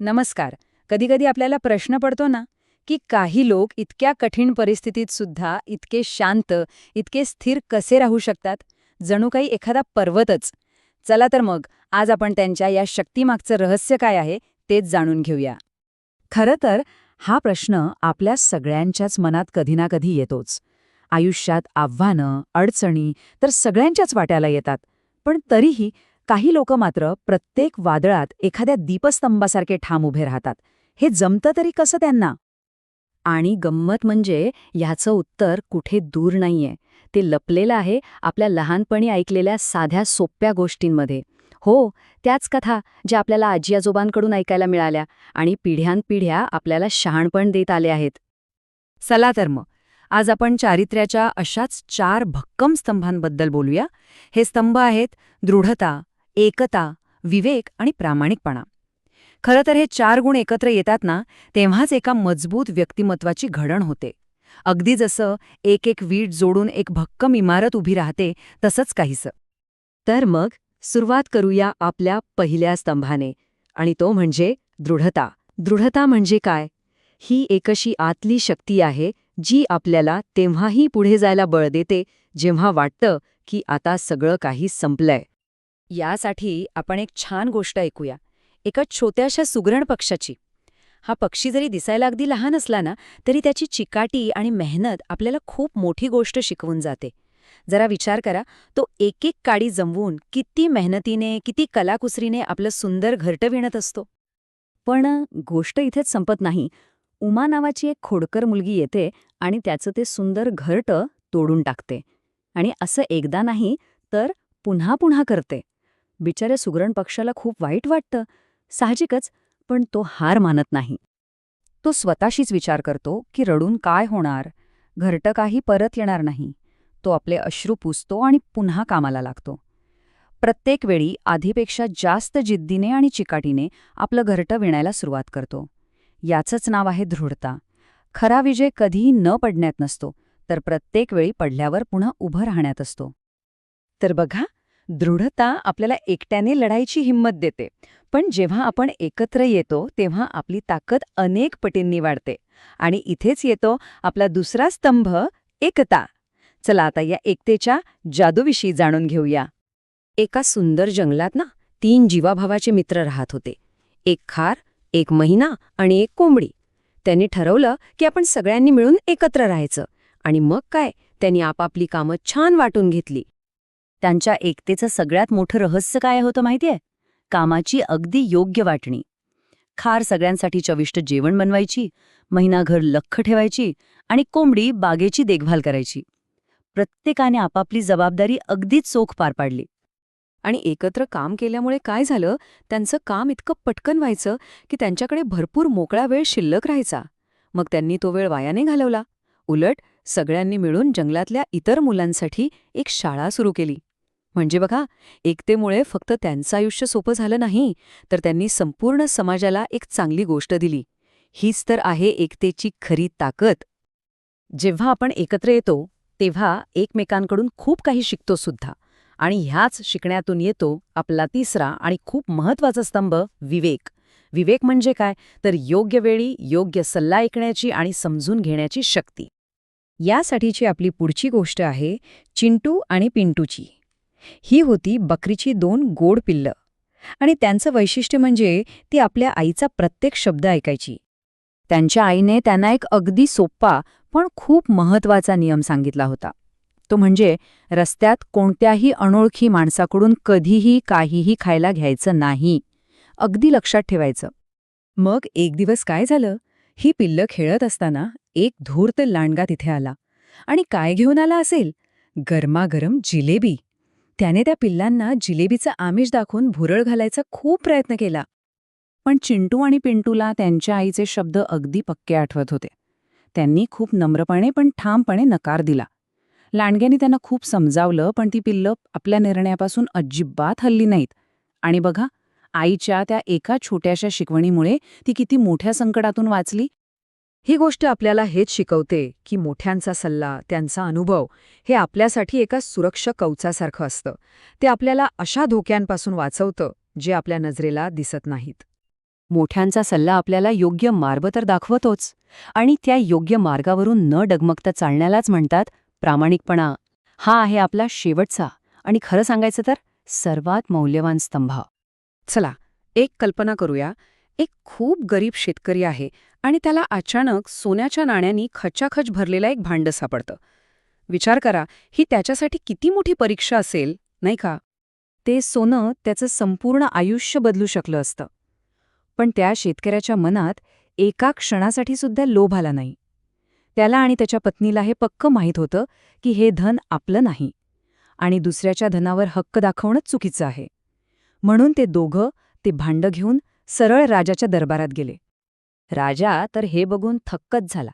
नमस्कार. कधीकधी आपल्याला प्रश्न पडतो ना की काही लोक इतक्या कठीण परिस्थितीत सुद्धा इतके शांत इतके स्थिर कसे राहू शकतात? जणू काही एखादा पर्वतच. चला तर मग आज आपण त्यांच्या या शक्तीमागचं रहस्य काय आहे तेच जाणून घेऊया. खरं तर हा प्रश्न आपल्या सगळ्यांच्याच मनात कधी ना कधी येतोच. आयुष्यात आव्हानं अडचणी तर सगळ्यांच्याच वाट्याला येतात. पण तरीही काही लोक मात्र प्रत्येक वादळात एखाद्या दीपस्तंभासारखे ठाम उभे राहतात. हे जमतं तरी कसं त्यांना? आणि गंमत म्हणजे ह्याचं उत्तर कुठे दूर नाहीये. ते लपलेलं आहे आपल्या लहानपणी ऐकलेल्या साध्या सोप्या गोष्टींमध्ये. हो त्याच कथा ज्या आपल्याला आजी आजोबांकडून ऐकायला मिळाल्या आणि पिढ्यानपिढ्या आपल्याला शहाणपण देत आले आहेत. चला तर मग आज आपण चारित्र्याच्या अशाच चार भक्कम स्तंभांबद्दल बोलूया. हे स्तंभ आहेत दृढता एकता विवेक आणि प्रामाणिकपणा. खरं तर हे चार गुण एकत्र येतात ना तेव्हाच एका मजबूत व्यक्तिमत्वाची घडण होते. अगदी जसं एक एक वीट जोडून एक भक्कम इमारत उभी राहते तसंच काहीसं. तर मग सुरुवात करूया आपल्या पहिल्या स्तंभाने आणि तो म्हणजे दृढता. दृढता म्हणजे काय? ही एक अशी आतली शक्ती आहे जी आपल्याला तेव्हाही पुढे जायला बळ देते जेव्हा वाटतं की आता सगळं काही संपलंय. यासाठी आपण एक छान गोष्ट ऐकूया. एका छोट्याशा सुगरण पक्षाची हा पक्षी जरी दिसायला अगदी लहान असला ना तरी त्याची चिकाटी आणि मेहनत आपल्याला खूप मोठी गोष्ट शिकवून जाते. जरा विचार करा तो एक एक काडी जमवून किती मेहनतीने किती कलाकुसरीने आपलं सुंदर घरटं विणत असतो. पण गोष्ट इथेच संपत नाही. उमा नावाची एक खोडकर मुलगी येते आणि त्याचं ते सुंदर घरटं तोडून टाकते. आणि असं एकदा नाही तर पुन्हा पुन्हा करते. बिचाऱ्या सुगरण पक्षाला खूप वाईट वाटतं. साहजिकच पण तो हार मानत नाही. तो स्वतःशीच विचार करतो की रडून काय होणार? घरटं काही परत येणार नाही. तो आपले अश्रू पुसतो आणि पुन्हा कामाला लागतो. प्रत्येक वेळी आधीपेक्षा जास्त जिद्दीने आणि चिकाटीने आपलं घरटं विणायला सुरुवात करतो. याचंच नाव आहे दृढता. खरा विजय कधीही न पडण्यात नसतो तर प्रत्येक वेळी पडल्यावर पुन्हा उभं राहण्यात असतो. तर बघा दृढता आपल्याला एकट्याने लढाईची हिंमत देते. पण जेव्हा आपण एकत्र येतो तेव्हा आपली ताकद अनेक पटींनी वाढते. आणि इथेच येतो आपला दुसरा स्तंभ एकता. चला आता या एकतेच्या जादूविषयी जाणून घेऊया. एका सुंदर जंगलात ना तीन जीवाभावाचे मित्र राहत होते. एक खार एक महिना आणि एक कोंबडी. त्यांनी ठरवलं की आपण सगळ्यांनी मिळून एकत्र राहायचं. आणि मग काय? त्यांनी आपापली कामं छान वाटून घेतली. त्यांच्या एकतेचं सगळ्यात मोठं रहस्य काय होतं माहितीये कामाची अगदी योग्य वाटणी. खार सगळ्यांसाठी चविष्ट जेवण बनवायची महिनाघर लख्ख ठेवायची आणि कोंबडी बागेची देखभाल करायची. प्रत्येकाने आपापली जबाबदारी अगदीच चोख पार पाडली. आणि एकत्र काम केल्यामुळे काय झालं? त्यांचं काम इतकं पटकन व्हायचं की त्यांच्याकडे भरपूर मोकळा वेळ शिल्लक राहायचा. मग त्यांनी तो वेळ वायाने घालवला. उलट सगळ्यांनी मिळून जंगलातल्या इतर मुलांसाठी एक शाळा सुरू केली. म्हणजे बघा एकतेमुळे फक्त त्यांचं आयुष्य सोपं झालं नाही तर त्यांनी संपूर्ण समाजाला एक चांगली गोष्ट दिली. हीच तर आहे एकतेची खरी ताकद. जेव्हा आपण एकत्र येतो तेव्हा एकमेकांकडून खूप काही शिकतो सुद्धा. आणि ह्याच शिकण्यातून येतो आपला तिसरा आणि खूप महत्त्वाचा स्तंभ विवेक. विवेक म्हणजे काय? तर योग्य वेळी योग्य सल्ला ऐकण्याची आणि समजून घेण्याची शक्ती. यासाठीची आपली पुढची गोष्ट आहे चिंटू आणि पिंटूची. ही होती बकरीची दोन गोड पिल्लं. आणि त्यांचं वैशिष्ट्य म्हणजे ती आपल्या आईचा प्रत्येक शब्द ऐकायची. त्यांच्या आईने त्यांना एक अगदी सोप्पा पण खूप महत्त्वाचा नियम सांगितला होता. तो म्हणजे रस्त्यात कोणत्याही अनोळखी माणसाकडून कधीही काहीही खायला घ्यायचं नाही. अगदी लक्षात ठेवायचं. मग एक दिवस काय झालं? ही पिल्लं खेळत असताना एक धूर्त लांडगा तिथे आला. आणि काय घेऊन आला असेल? गरमागरम जिलेबी. त्याने त्या पिल्लांना जिलेबीचं आमिष दाखवून भुरळ घालायचा खूप प्रयत्न केला. पण चिंटू आणि पिंटूला त्यांच्या आईचे शब्द अगदी पक्के आठवत होते. त्यांनी खूप नम्रपणे पण ठामपणे नकार दिला. लांडग्याने त्यांना खूप समजावलं पण ती पिल्लं आपल्या निर्णयापासून अजिबात हल्ली नाहीत. आणि बघा आईच्या त्या एका छोट्याशा शिकवणीमुळे ती किती मोठ्या संकटातून वाचली. ही गोष्ट आपल्याला हेच शिकवते की मोठ्यांचा सल्ला त्यांचा अनुभव हे आपल्यासाठी एका सुरक्षा कवचासारखं असतं. ते आपल्याला अशा धोक्यांपासून वाचवतं जे आपल्या नजरेला दिसत नाहीत. मोठ्यांचा सल्ला आपल्याला योग्य मार्ग तर दाखवतोच आणि त्या योग्य मार्गावरून न डगमगता चालण्यालाच म्हणतात प्रामाणिकपणा. हा आहे आपला शेवटचा आणि खरं सांगायचं तर सर्वात मौल्यवान स्तंभ. चला एक कल्पना करूया एक खूप गरीब शेतकरी आहे आणि त्याला अचानक सोन्याच्या नाण्यांनी खचाखच भरलेलं एक भांड सापडतं. विचार करा ही त्याच्यासाठी किती मोठी परीक्षा असेल नाही का? ते सोनं त्याचं संपूर्ण आयुष्य बदलू शकलं असतं. पण त्या शेतकऱ्याच्या मनात एका क्षणासाठी सुद्धा लोभ आला नाही. त्याला आणि त्याच्या पत्नीला हे पक्क माहीत होतं की हे धन आपलं नाही आणि दुसऱ्याच्या धनावर हक्क दाखवणंच चुकीचं आहे. म्हणून ते दोघं ते भांडं घेऊन सरळ राजाच्या दरबारात गेले. राजा तर हे बघून थक्कच झाला.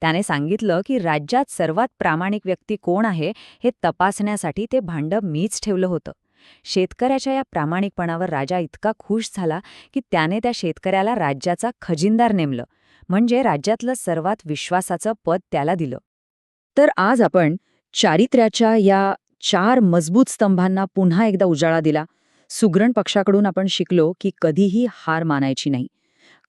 त्याने सांगितलं की राज्यात सर्वात प्रामाणिक व्यक्ती कोण आहे हे तपासण्यासाठी ते भांडं मीच ठेवलं होतं. शेतकऱ्याच्या या प्रामाणिकपणावर राजा इतका खुश झाला की त्याने त्या शेतकऱ्याला राज्याचा खजिनदार नेमलं म्हणजे राज्यातलं सर्वात विश्वासाचं पद त्याला दिलं. तर आज आपण चारित्र्याच्या या चार मजबूत स्तंभांना पुन्हा एकदा उजाळा दिला. सुग्रण पक्षाकडून आपण शिकलो की कधीही हार मानायची नाही.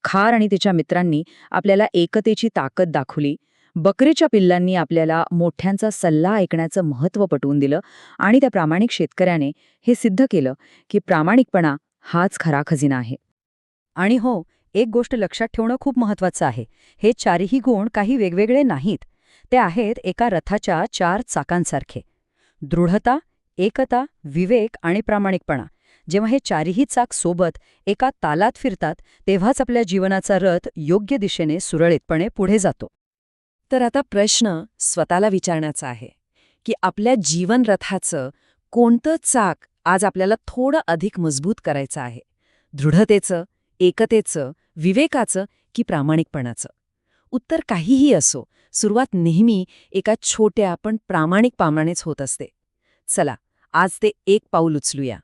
खार आणि तिच्या मित्रांनी आपल्याला एकतेची ताकद दाखवली. बकरीच्या पिल्लांनी आपल्याला मोठ्यांचा सल्ला ऐकण्याचं महत्त्व पटवून दिलं आणि त्या प्रामाणिक शेतकऱ्याने हे सिद्ध केलं की प्रामाणिकपणा हाच खरा खजिना आहे. आणि हो एक गोष्ट लक्षात ठेवणं खूप महत्त्वाचं आहे. हे चारही गुण काही वेगवेगळे नाहीत. ते आहेत एका रथाच्या चार चाकांसारखे. दृढता एकता विवेक आणि प्रामाणिकपणा. जेव्हा हे चारही चाक सोबत एका तालात फिरतात तेव्हाच आपल्या जीवनाचा रथ योग्य दिशेने सुरळीतपणे पुढे जातो. तर आता प्रश्न स्वतःला विचारण्याचा आहे की आपल्या जीवन रथाचं कोणतं चाक आज आपल्याला थोडं अधिक मजबूत करायचं आहे? दृढतेचं एकतेचं विवेकाचं की प्रामाणिकपणाचं? उत्तर काहीही असो सुरुवात नेहमी एका छोट्या पण प्रामाणिक पामानेच होत असते. चला आज ते एक पाऊल उचलूया.